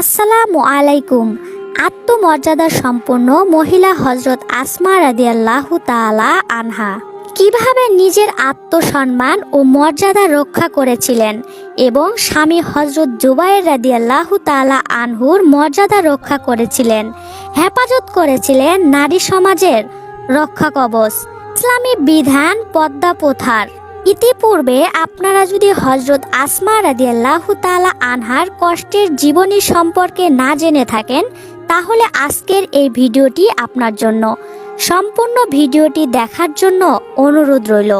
আসসালামু আলাইকুম। আত্মমর্যাদা সম্পন্ন মহিলা হজরত আসমা রাদিয়াল্লাহু তাআলা আনহা। কীভাবে নিজের আত্মসম্মান ও মর্যাদা রক্ষা করেছিলেন এবং স্বামী হজরত জুবাইর রাদিয়াল্লাহু তাআলা আনহুর মর্যাদা রক্ষা করেছিলেন, হেফাজত করেছিলেন নারী সমাজের রক্ষা কবচ, ইসলামী বিধান পদ্মা প্রথার। ইতিপূর্বে আপনারা যদি হজরত আসমা রাদিয়াল্লাহু তাআলা আনহার কষ্টের জীবনী সম্পর্কে না জেনে থাকেন, তাহলে আজকের এই ভিডিওটি আপনার জন্য। সম্পূর্ণ ভিডিওটি দেখার জন্য অনুরোধ রইল।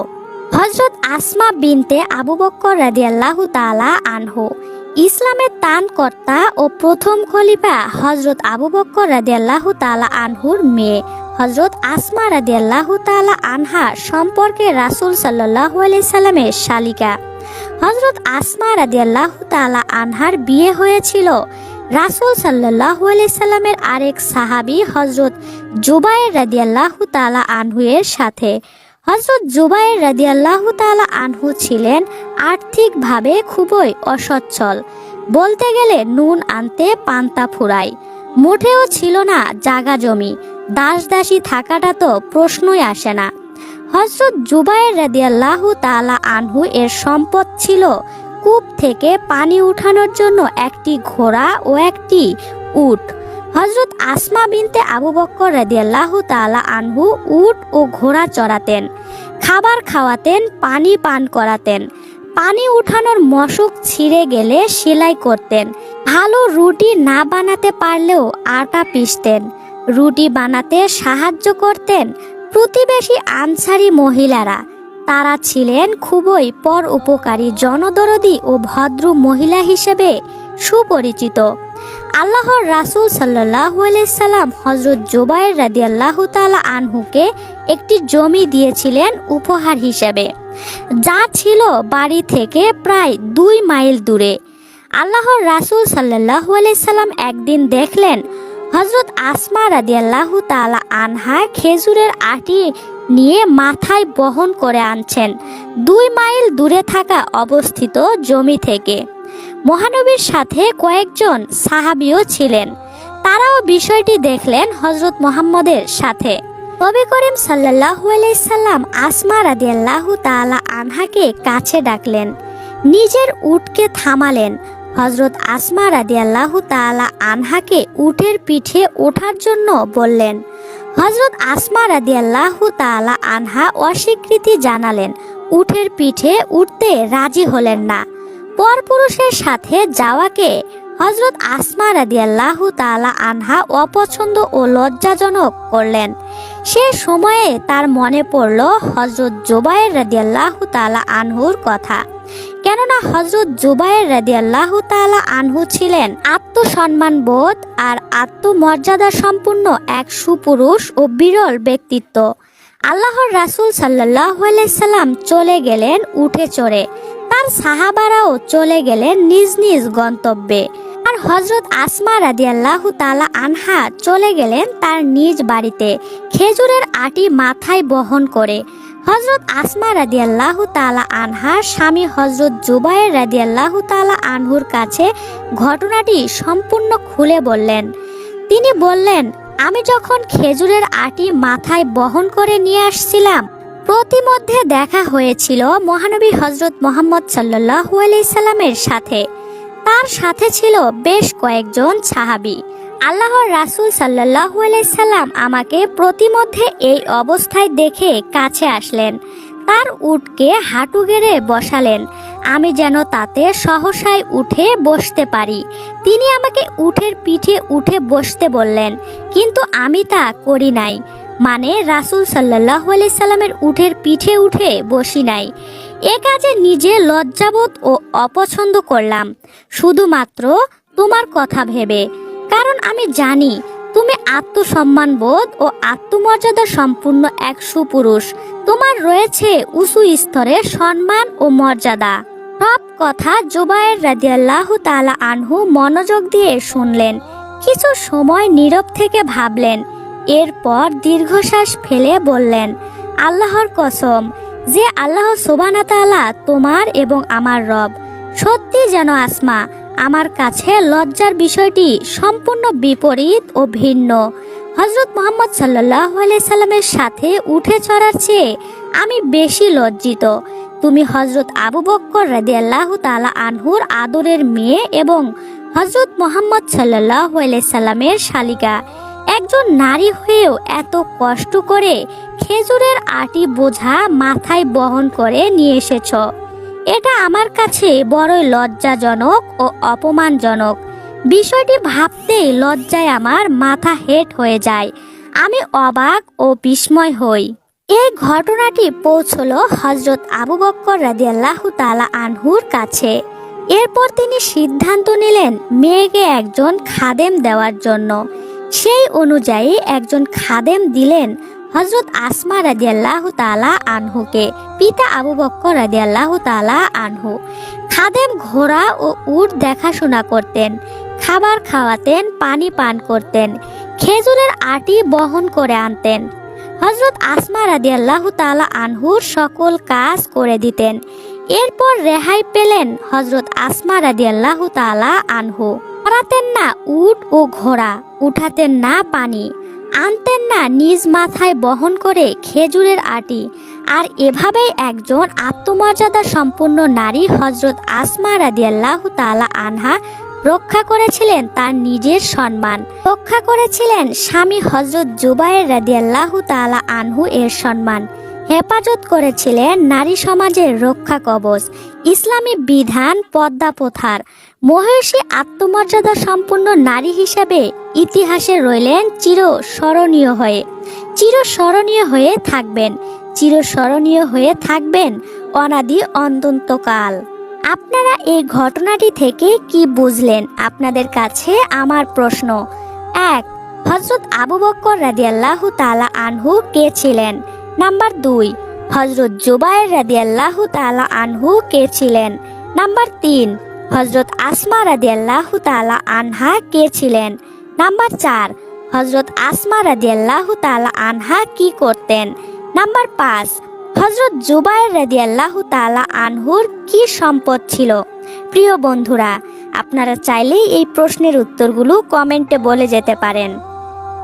হজরত আসমা বিনতে আবু বক্কর রাদিয়াল্লাহু তাআলা আনহু, ইসলামের তানকর্তা ও প্রথম খলিফা হজরত আবু বক্কর রাদিয়াল্লাহু তাআলা আনহুর মেয়ে। হজরত আসমা রাদিয়াল্লাহু তাআলা আনহা সম্পর্কে রাসূল আলাইহি সাল্লামের শালিকা। হজরত আসমা রাদিয়াল্লাহু তাআলা আনহার বিয়ে হয়েছিল। রাসূল আলাইহি সাল্লামের আরেক সাহাবী হজরত জুবাইর রাদিয়াল্লাহু তাআলা আনহু এর সাথে। হজরত জুবাইর রাদিয়াল্লাহু তাআলা আনহু ছিলেন আর্থিকভাবে খুবই অসচ্ছল। বলতে গেলে নুন আনতে পান্তা ফুরায়। মোটেও ছিল না জাগা জমি। দাস দাসী থাকাটা তো প্রশ্নই আসে না। হজরত জুবাইর রাদিয়াল্লাহু তাআলা আনহু এর সম্পদ ছিল কূপ থেকে পানি উঠানোর জন্য একটি ঘোড়া ও একটি উট। হজরত আসমা বিনতে আবু বক্কর রাদিয়াল্লাহু তাআলা আনহু উট ও ঘোড়া চড়াতেন, খাবার খাওয়াতেন, পানি পান করাতেন। পানি উঠানোর মশক ছিঁড়ে গেলে সেলাই করতেন, ভালো রুটি না বানাতে পারলেও আটা পিষতেন। রুটি বানাতে সাহায্য করতেন প্রতিবেশী আনসারি মহিলারা। তারা ছিলেন খুবই পর উপকারী জনদরদি ও ভদ্র মহিলা হিসেবে সুপরিচিত। আল্লাহর রাসূল আলাইহি সাল্লাম হযরত জুবাইর রাদিয়াল্লাহু তাআলা আনহুকে একটি জমি দিয়েছিলেন উপহার হিসেবে, যা ছিল বাড়ি থেকে প্রায় দুই মাইল দূরে। আল্লাহর রাসূল সাল্লাল্লাহু আলাইহি সাল্লাম একদিন দেখলেন হজরত আসমা রাদিয়াল্লাহু তাআলা আনহা খেজুরের আটি নিয়ে মাথায় বহন করে আনছেন। দুই মাইল দূরে থাকা অবস্থিত জমি থেকে। মহানবীর সাথে কয়েকজন সাহাবিও ছিলেন। তারাও বিষয়টি দেখলেন হজরত মোহাম্মদের সাথে। নবী করিম সাল্লাল্লাহু আলাইহি সাল্লাম আসমা রাদিয়াল্লাহু তাআলা আনহাকে কাছে ডাকলেন। নিজের উটকে থামালেন। হজরত আসমা রাদিয়াল্লাহু তাআলা আনহাকে উটের পিঠে ওঠার জন্য বললেন হজরত আসমা রাদিয়াল্লাহু তাআলা আনহা অস্বীকৃতি জানালেন, উটের পিঠে উঠতে রাজি হলেন না। পরপুরুষের সাথে যাওয়াকে হজরত আসমা রাদিয়াল্লাহু তাআলা আনহা অপছন্দ ও লজ্জাজনক করলেন। সে সময়ে তার মনে পড়ল হজরত জোবায়ের রাদিয়াল্লাহু তালা আনহুর কথা। কেননা হজরত জুবাইর রাদিয়াল্লাহু তালা আনহু ছিলেন আত্মসম্মান বোধ আর আত্মমর্যাদা সম্পূর্ণ এক সুপুরুষ ও বিরল ব্যক্তিত্ব। আল্লাহর রাসূল আলাইহি সাল্লাম চলে গেলেন উঠে চড়ে। তার সাহাবারাও চলে গেলেন নিজ নিজ গন্তব্যে। আর হজরত আসমা রাদিয়াল্লাহু তালা আনহা চলে গেলেন তার নিজ বাড়িতে। খেজুরের আটি মাথায় বহন করে। হজরত আসমা রাদিয়াল্লাহু তাআলা আনহার স্বামী হজরত জুবাইর রাদিয়াল্লাহু তাআলা আনহুর কাছে ঘটনাটি সম্পূর্ণ খুলে বললেন। তিনি বললেন, আমি যখন খেজুরের আটি মাথায় বহন করে নিয়ে আসছিলাম, প্রতিমধ্যে দেখা হয়েছিল মহানবী হজরত মোহাম্মদ সাল্লাল্লাহু আলাইহি সাল্লামের সাথে। তার সাথে ছিল বেশ কয়েকজন সাহাবী। আল্লাহর রাসূল আলাইহি সাল্লাম আমাকে প্রতিমধ্যে এই অবস্থায় দেখে কাছে আসলেন। তার উটকে হাঁটু গেড়ে বসালেন। আমি যেন তাতে সহসায় উঠে বসতে পারি। তিনি আমাকে উঠের পিঠে উঠে বসতে বললেন, কিন্তু আমি তা করি নাই। মানে রাসূল আলাইহি সাল্লামের উঠের পিঠে উঠে বসি নাই। এ কাজে নিজে লজ্জাবোধ ও অপছন্দ করলাম। শুধুমাত্র তোমার কথা ভেবে কারণ আমি জানি তুমি আত্মসম্মান বোধ ও আত্মমর্যাদা সম্পূর্ণ এক সুপুরুষ। তোমার রয়েছে উঁচু স্তরে সম্মান ও মর্যাদা। সব কথা জুবায়ের রাদিয়াল্লাহু তালা আনহু মনোযোগ দিয়ে শুনলেন। কিছু সময় নীরব থেকে ভাবলেন। এরপর দীর্ঘশ্বাস ফেলে বললেন, আল্লাহর কসম, যে আল্লাহ সুবহানাহু তাআলা তোমার এবং আমার রব। সত্যি যেন আসমা আমার কাছে লজ্জার বিষয়টি সম্পূর্ণ বিপরীত ও ভিন্ন। হজরত মোহাম্মদ সাল্লাহ সাল্লামের সাথে উঠে চড়ার চেয়ে আমি বেশি লজ্জিত। তুমি হজরত আবু বক্কর রাদিয়াল্লাহ তালা আনহুর আদরের মেয়ে এবং হজরত মোহাম্মদ সাল্লাহ সাল্লামের শালিকা। একজন নারী হয়েও এত কষ্ট করে খেজুরের আটি বোঝা মাথায় বহন করে নিয়ে এসেছ। এটা আমার কাছে বড়ই লজ্জাজনক ও অপমানজনক। বিষয়টি ভাবতেই লজ্জায় আমার মাথা হেট হয়ে যায়। আমি অবাক ও বিস্ময় হই। এই ঘটনাটি পৌঁছলো হজরত আবু বক্কর রাদিয়াল্লাহ তালা আনহুর কাছে। এরপর তিনি সিদ্ধান্ত নিলেন মেয়েকে একজন খাদেম দেওয়ার জন্য। সেই অনুযায়ী একজন খাদেম দিলেন হজরত আসমা রাদিয়াল্লাহ তালা আনহুকে, পিতা আবু বক্কর রাদিয়াল্লাহ তালা আনহু। খাদেম ঘোড়া ও উট দেখাশোনা করতেন, খাবার খাওয়াতেন, পানি পান করতেন, খেজুরের আটি বহন করে আনতেন। হজরত আসমা রাদিয়াল্লাহ তালা আনহুর সকল কাজ করে দিতেন। এরপর রেহাই পেলেন হজরত আসমা রাদিয়াল্লাহ তালা আনহু। পড়াতেন না উট ও ঘোড়া, উঠাতেন না পানি। আনতেন না, নিজ মাথায় বহন করে খেজুরের আটি। আর এভাবেই একজন আত্মমর্যাদা সম্পন্ন নারী হজরত আসমা রাদিয়াল্লাহ তালা আনহা রক্ষা করেছিলেন তার নিজের সম্মান। রক্ষা করেছিলেন স্বামী হজরত জুবাইর রাদিয়াল্লাহু তাআলা আনহু এর সম্মান। হেফাজত করেছিলেন নারী সমাজের রক্ষা কবচ। ইসলামী বিধান পদ্মা প্রথার। মহেশী আত্মমর্যাদা সম্পন্ন নারী হিসাবে ইতিহাসে রইলেন চির স্মরণীয় হয়ে। চির স্মরণীয় হয়ে থাকবেন। চির স্মরণীয় হয়ে থাকবেন অনাদি অন্তন্তকাল আপনারা এই ঘটনাটি থেকে কি বুঝলেন? আপনাদের কাছে আমার প্রশ্ন। এক হজরত আবু বক্কর রাদিয়াল্লাহু তালা আনহু কে ছিলেন? নাম্বার দুই হজরত জুবাইর রাদিয়াল্লাহু তালা আনহু কে ছিলেন? নাম্বার তিন হজরত আসমা রাদিয়াল্লাহু তালা আনহা কে ছিলেন? নাম্বার চার হজরত আসমা রাদিয়াল্লাহু তালা আনহা কি করতেন? নাম্বার পাঁচ হজরত জুবাইর রাদিয়াল্লাহু তালা আনহুর কি সম্পদ ছিল? প্রিয় বন্ধুরা, আপনারা চাইলেই এই প্রশ্নের উত্তরগুলো কমেন্টে বলে যেতে পারেন।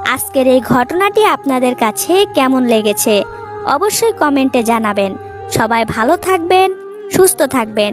আজকের এই ঘটনাটি আপনাদের কাছে কেমন লেগেছে? অবশ্যই কমেন্টে জানাবেন। সবাই ভালো থাকবেন, সুস্থ থাকবেন।